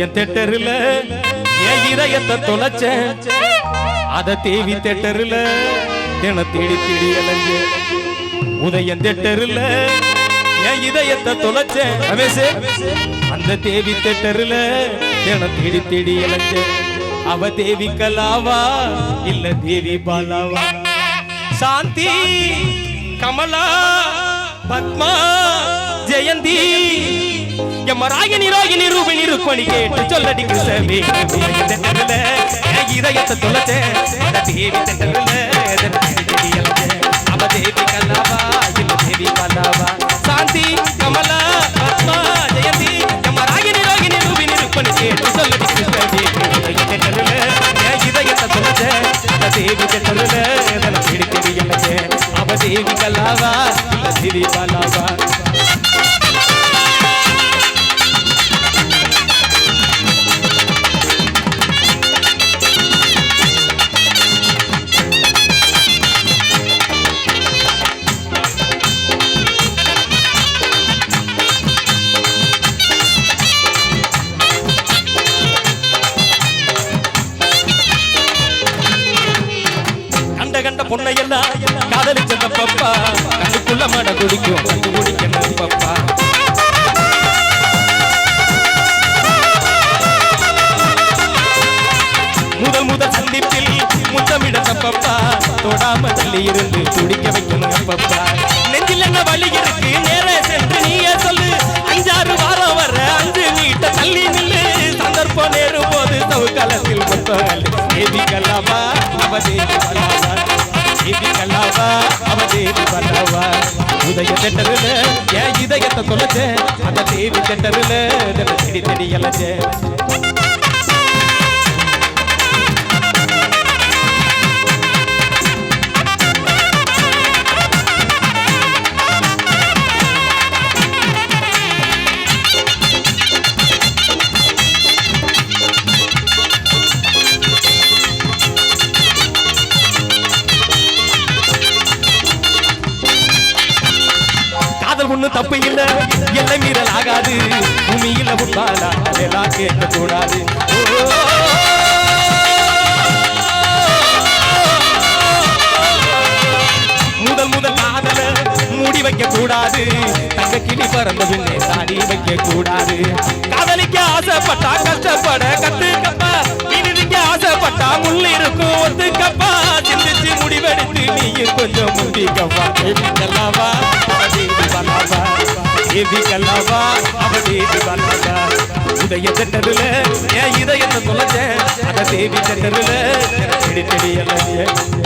என் தெட்டருல என் இதயத்தை தொலைச்ச அத தேவி தெட்டருல என தேடி தேடி அலைஞ்ச. உதயம் தெட்டருல என் இதயத்தை தொலைச்ச ரமேஷ் அந்த தேவி தெட்டருல என தேடி தேடி அலைஞ்ச. அவ தேவி கலாவா இல்ல தேவி பாலாவா? சாந்தி கமலா பத்மா ஜெயந்தி எம்மராகினி ரோகிணி ரூபிணி ருக்மணி கேட்டு சொல்லடி கிருஷ்ணவே தெண்டல இதயத்தை தொலைச்ச தேவி தெண்டல அவ தேவி கல்லாவா இல்ல தேவி கல்லாவா சாந்தி கமலா பத்மா ஜெயந்தி எம்மராகினி ரோகிணி ரூபிணி ருக்மணி கேட்டு சொல்லடி கிருஷ்ணவே தெண்டல இதயத்தை தொலைச்ச தேவி தெண்டல தேடி தெரியல அவ தேவி கல்லாவா இல்ல தேவி கல்லாவா கண்ட கண்ட பொண்ணையெல்லாம் காதலிச்ச பப்பா கண்ணுக்குள்ள மட குடிக்கும் குடிக்கணும் பப்பா முதல் முதல் சந்திப்பில் முத்தமிட பப்பா தொடாம தள்ளி இருந்து துடிக்க வைக்கணும் பப்பா நெஞ்சில் என்ன வழி இருக்கு? நேர சென்று நீயே சொல்லு. அஞ்சாறு வாரம் வர அஞ்சு வீட்ட தள்ளி நில்லு. சந்தர்ப்பம் நேரும் போது சவுக்காலத்தில் முத்தங்கள் தேவி கல்லாவா அவ தேவி கல்லாவா கல்லாவா அவ தேவி பல்லவா? உதய தெட்டருல என் இதயத்தை தொலைச்சேன் அந்த தேவி தெட்டருல தெடி தெடி அலைச்ச காதல் ஒண்ணு தப்பு இல்ல. எல்லை மீறல் ஆகாது பூமியில உட்பாலா எல்லாம் கேட்க கூடாது முதல் முதல் காதல மூடி வைக்க கூடாது தங்க கிளி பறந்த பின்னே தாடி வைக்க கூடாது காதலிக்க ஆசைப்பட்டா கஷ்டப்பட கத்துக்கப்பா. இனிதிங்க ஆசைப்பட்டா முள் இருக்கும் ஒத்துக்கப்பா. சிந்திச்சு முடிவெடுத்து நீயும் கொஞ்சம் முந்திக்கப்பா தேவி கல்லாவா அவ தேவி பல்லாவா உதய தட்டருல என் இதயத்தை தொலைச்ச அந்த தேவி தட்டருல செடி செடி எல்லாம்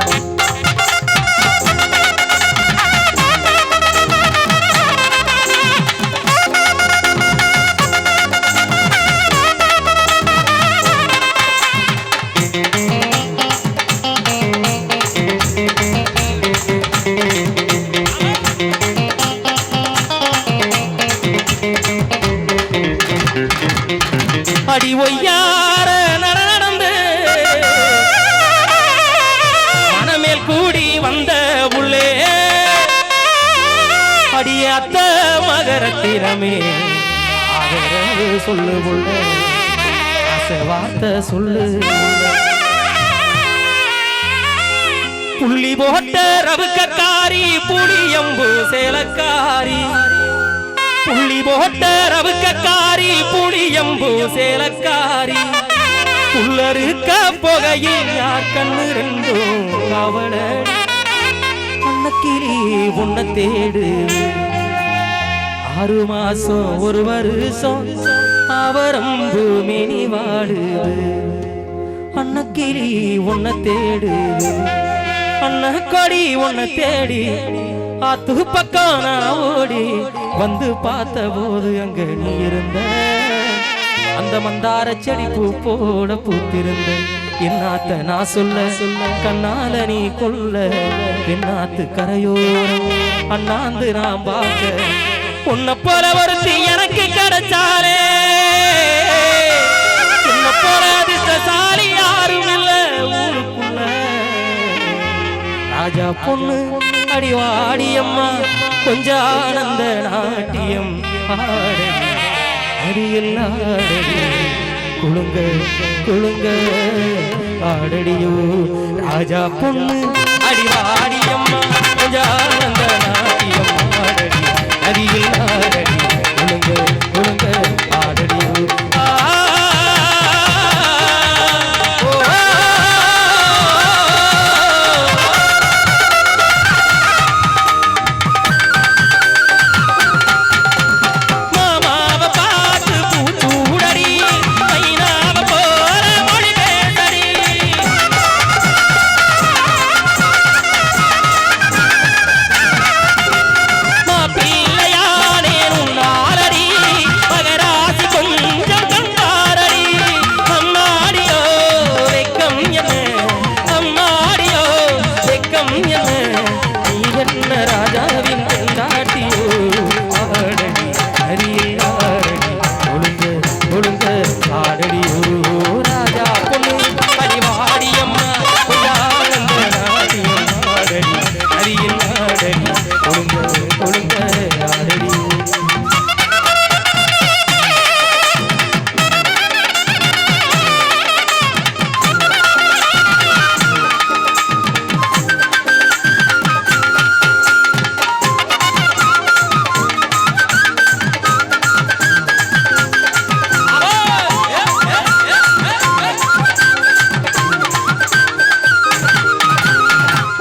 அடி ஒய்யார நடந்து மனமேல் கூடி வந்த உள்ளே. அடிய அத்த மகரத்தினமே சொல்லு உள்ள வார்த்தை சொல்லு. புள்ளி போட்ட ரவுக்கக்காரி புளியம்பு சேலக்காரி. புள்ளி போட்ட ரவுக்கக்காரி புளியம்பு சேலக்காரி. புள்ளருக்க புகையில் யார் கண்ணு ரெண்டும் அவள கண்ணக்கிரி உன்னை தேடு. ஆறு மாசம் ஒரு வருஷம் அவரம்பு மினி வாடுது அன்னக்கிளி உன்னை தேடு. அன்ன கொடி உன்னை தேடி. ஆத்து பக்கம் நான் ஓடி வந்து பார்த்த போது அங்க நீ இருந்த. அந்த மந்தார செடி பூ போட பூத்திருந்த. என்னாத்த நான் சொல்ல? சொல்ல கண்ணால நீ கொல்ல. என்னாத்து கரையோரம்? அண்ணாந்து நான் பார்க்க. உன்னை போல ஒருத்தி எனக்கு கிடைச்சாரே உன்னை போல அதிர்ஷ்டசாலி யாரும் ஊருக்குள்ள. ராஜா பொண்ணு அடி வாடியம்மா கொஞ்ச ஆனந்த நாட்டியம் ஆட. அடியில் குழுங்க குழுங்க ஆடடியோ ராஜா பொண்ணு அடிவாடியம்மா கொஞ்சானந்த நாட்டியம்